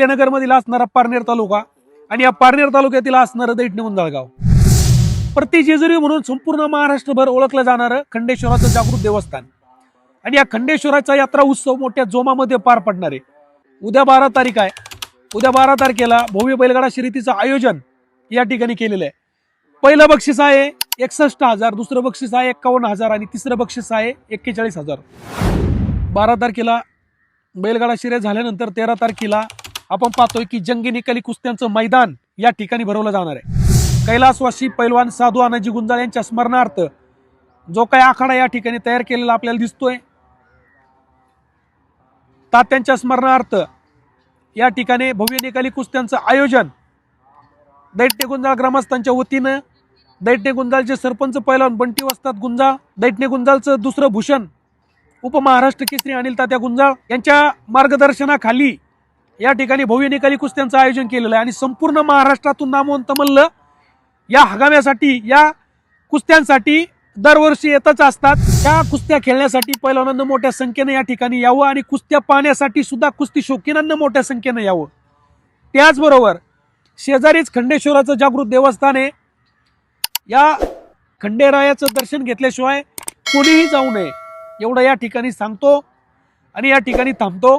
अहिल्यानगरमधील असणारा पारनेर तालुका आणि या पारनेर तालुक्यातील असणारं दैठणे गुंजाळगाव प्रति जेजुरी म्हणून संपूर्ण महाराष्ट्रभर ओळखलं जाणारं खंडेश्वराचं जागृत देवस्थान. आणि या खंडेश्वराचा यात्रा उत्सव मोठ्या जोमामध्ये पार पडणार. आहे उद्या बारा तारीख आहे. उद्या बारा तारखेला भव्य बैलगाडा शर्यतीचं आयोजन या ठिकाणी केलेलं आहे. पहिलं बक्षीस आहे एकसष्ट हजार दुसरं बक्षीस आहे एक्कावन्न हजार आणि तिसरं बक्षीस आहे एक्केचाळीस हजार. बारा तारखेला बैलगाडा शर्यत झाल्यानंतर तेरा तारखेला आपण पाहतोय की जंगी निकाली कुस्त्यांचं मैदान या ठिकाणी भरवलं जाणार आहे. कैलासवासी पैलवान साधू आनाजी गुंजाळ यांच्या स्मरणार्थ जो काही आखाडा या ठिकाणी तयार केलेला आपल्याला दिसतोय तात्यांच्या स्मरणार्थ या ठिकाणी भव्य निकाली कुस्त्यांचं आयोजन दैटणे गुंजाळ ग्रामस्थांच्या वतीनं दैटणे गुंजाळचे सरपंच पैलवान बंटी वस्तात गुंजाळ दैटणे गुंजाळचं दुसरं भूषण उपमहाराष्ट्र केसरी अनिल तात्या गुंजाळ यांच्या मार्गदर्शनाखाली या ठिकाणी भव्य निकाली कुस्त्यांचं आयोजन केलेलं आहे. आणि संपूर्ण महाराष्ट्रातून नामवंत मल्ल या हगाम्यासाठी या कुस्त्यांसाठी दरवर्षी येतच असतात. त्या कुस्त्या खेळण्यासाठी पैलवानांना मोठ्या संख्येनं या ठिकाणी यावं आणि कुस्त्या पाहण्यासाठी सुद्धा कुस्ती शौकीनांना मोठ्या संख्येनं यावं. त्याचबरोबर शेजारीच खंडेश्वराचं जागृत देवस्थान आहे. या खंडेरायाचं दर्शन घेतल्याशिवाय कोणीही जाऊ नये. एवढं या ठिकाणी सांगतो आणि या ठिकाणी थांबतो.